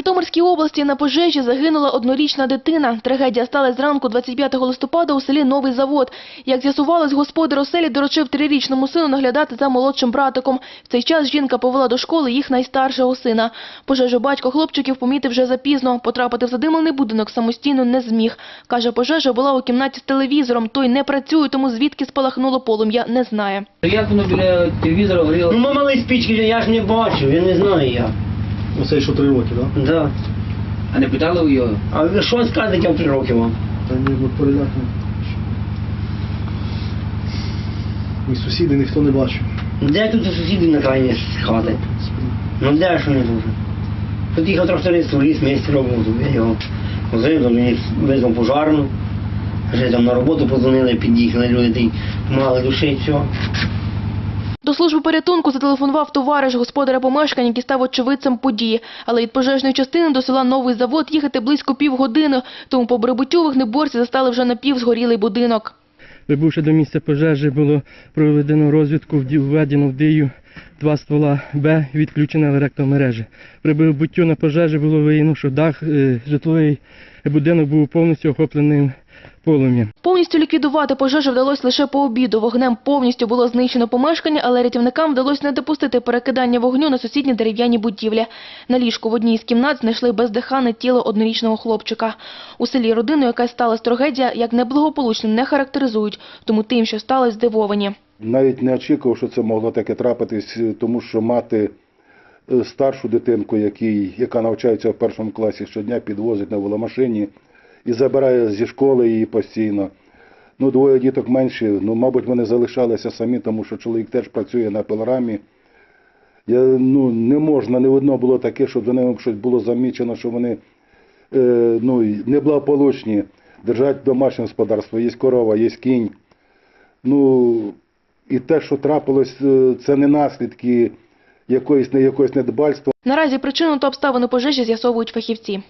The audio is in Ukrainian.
Житомирській області на пожежі загинула однорічна дитина. Трагедія сталася зранку 25 листопада у селі Новий Завод. Як з'ясувалось, господар оселі доручив трирічному сину наглядати за молодшим братиком. В цей час жінка повела до школи їх найстаршого сина. Пожежу батько хлопчиків помітив вже запізно. Потрапити в задимлений будинок самостійно не зміг. Каже, пожежа була у кімнаті з телевізором. Той не працює, тому звідки спалахнуло полум'я, не знає. Як воно біля телевізора горіло? Ну, ми мали спічки, я ж не бачив, я не знаю як. Оце що три роки, так? Да. А не питали ви його? А ви що скажете, як три роки вам? Та ні, ми перелякані. Ні сусіди ніхто не бачив. Де тут у сусідів на крайні з хати? Ну де ж вони дуже? Тут їхав тракторист в ліс місці роботу, я його возив, визвав пожарну. Вже там на роботу позвонили, під'їхали люди, ті помагали все. До служби порятунку зателефонував товариш господаря помешкання, який став очевидцем події. Але від пожежної частини до села Новий Завод їхати близько півгодини, тому по прибуттю вогнеборці застали вже напівзгорілий будинок. Прибувши до місця пожежі, було проведено розвідку, введено в дію два ствола Б, відключена електромережа. При прибуттю на пожежі було виявлено, що дах е, житловий будинок був повністю охоплений полум'ям. Повністю ліквідувати пожежу вдалося лише по обіду. Вогнем повністю було знищено помешкання, але рятівникам вдалося не допустити перекидання вогню на сусідні дерев'яні будівлі. На ліжку в одній із кімнат знайшли бездихане тіло однорічного хлопчика. У селі родину, яка сталася трагедія, як неблагополучним не характеризують, тому тим, що сталося, здивовані. Навіть не очікував, що це могло таке трапитись, тому що мати е, старшу дитинку, який, яка навчається в першому класі щодня, підвозить на веломашині і забирає зі школи її постійно. Ну, двоє діток менші, ну, мабуть, вони залишалися самі, тому що чоловік теж працює на пилорамі. Я, ну, не можна, не видно було таке, щоб за ними щось було замічено, що вони е, ну, неблагополучні, держать домашнє господарство, є корова, є кінь. Ну, і те, що трапилось, е, це не наслідки якоїсь, якоїсь недбальства. Наразі причину та обставини пожежі з'ясовують фахівці.